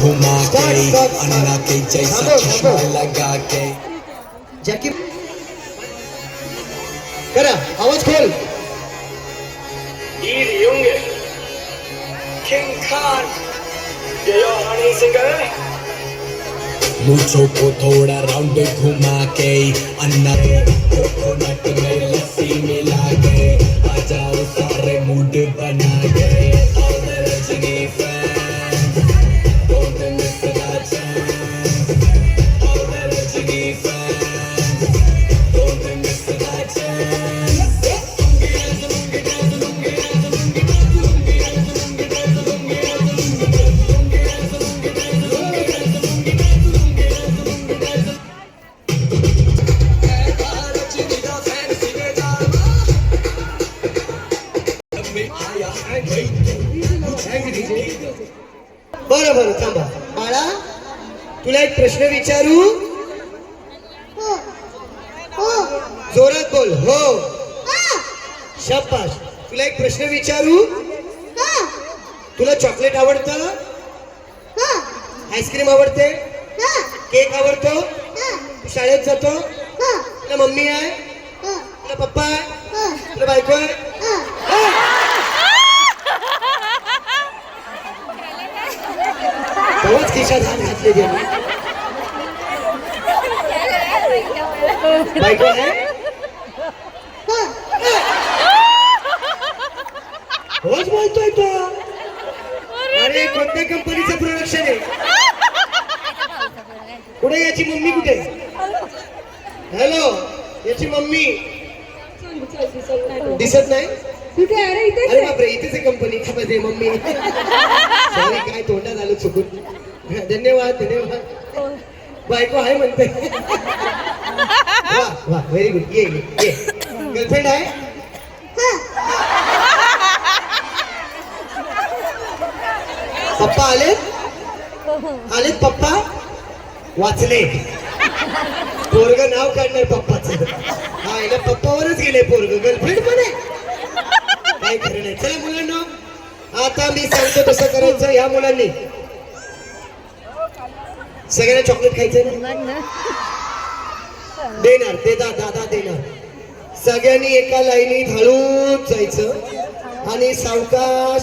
घुमा के अन्ना के जैसा चश्मा लगा के। जैकी करा आवाज़ खोल। ईद युंगे किंग खान। ये यो हनी सिंगर मुझो को थोड़ा राउंड घुमा के अन्ना कोकोनट में लस्सी मिला के आ जाओ सारे मूड बना के और रजनी फ़ैन बरं बरं थांबा. बाळा तुला एक प्रश्न विचारू? जोरात बोल. हो. शाबाश तुला एक प्रश्न विचारू? तुला चॉकलेट आवडतं? आईस्क्रीम आवडते? केक आवडतो? तू शाळेत जातो? तुला मम्मी आहे? तुला पप्पा आहे? तुला बायको आहे? खिशात हात घातले गेले. बायको आहे? होच बोलतोय तो. अरे कोणत्या कंपनीचं प्रोडक्शन आहे? कुठे याची मम्मी कुठे? हॅलो याची मम्मी. दिसत नाही? कुठे अरे इथेच अरे. बापरे इथेच आहे कंपनी मम्मी सॉरी काय तोंडात आलं चुकून. धन्यवाद धन्यवाद. बायको आहे म्हणते. वा व्हेरी गुड ये ये गर्लफ्रेंड आहे? पप्पा आले? आलेत पप्पा? वाचले. पोरग नाव काढलंय पप्पाचं. हा याला पप्पावरच गेले पोरग. गर्लफ्रेंड पण आहे. काय खरं नाही. चला मुलांना आता मी सांगतो तसं करायचं या मुलांनी. सगळ्यांना चॉकलेट खायचं ना. देणार ते दा दादा देणार. सगळ्यांनी एका लाईनीत हळूच जायचं. आणि सावकाश